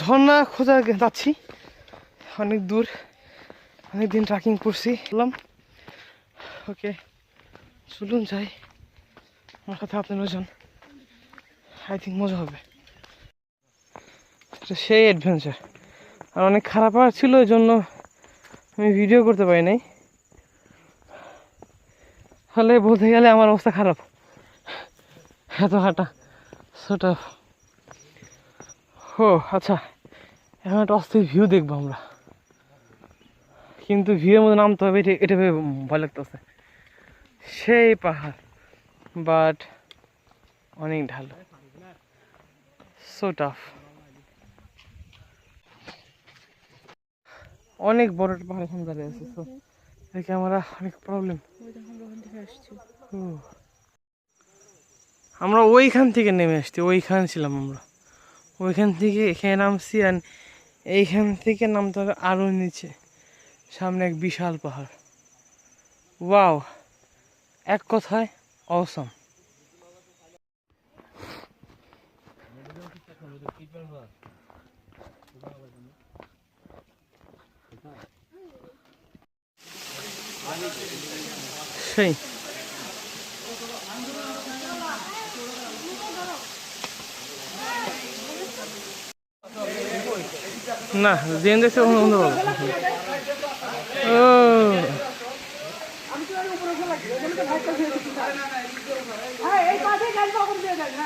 ঝর্ণা খোঁজা যাচ্ছি। অনেক দূর। অনেক দিন ট্রাকিং করছি। বললাম, ওকে, চলুন যাই। আমার সাথে আপনারাও যান আই থিঙ্ক মজা হবে। সেই অ্যাডভেঞ্চার আর অনেক খারাপ আর ছিল ওই জন্য আমি ভিডিও করতে পারি নাই। ফলে বলতে গেলে আমার অবস্থা খারাপ। এত হাঁটা, সেটা ও আচ্ছা এখন একটা অস্থির ভিউ দেখব আমরা। কিন্তু ভিউয়ের মধ্যে নামতে হবে, এটা এটা ভেবে ভয় লাগতেছে। সেই পাহাড় বাট অনেক ঢাল। সো টাফ অনেক বড় একটা পাহাড় এখন দাঁড়িয়ে আছে তো দেখে আমরা অনেক প্রবলেম আমরা ওইখান থেকে নেমে আসছি, ওইখান ছিলাম আমরা। ওইখান থেকে এখানে নামছি আর এইখান থেকে নামতে হবে আরও নিচে। সামনে এক বিশাল পাহাড়। ওয়াও এক কথায় অসম সেই। না জেন দেখছে অন্য ও। আমি তো ও হ্যাঁ এই পাশে গাড়ি কখন দিয়ে এই কাছে ওখানে ওই দিয়ে দেন হ্যাঁ।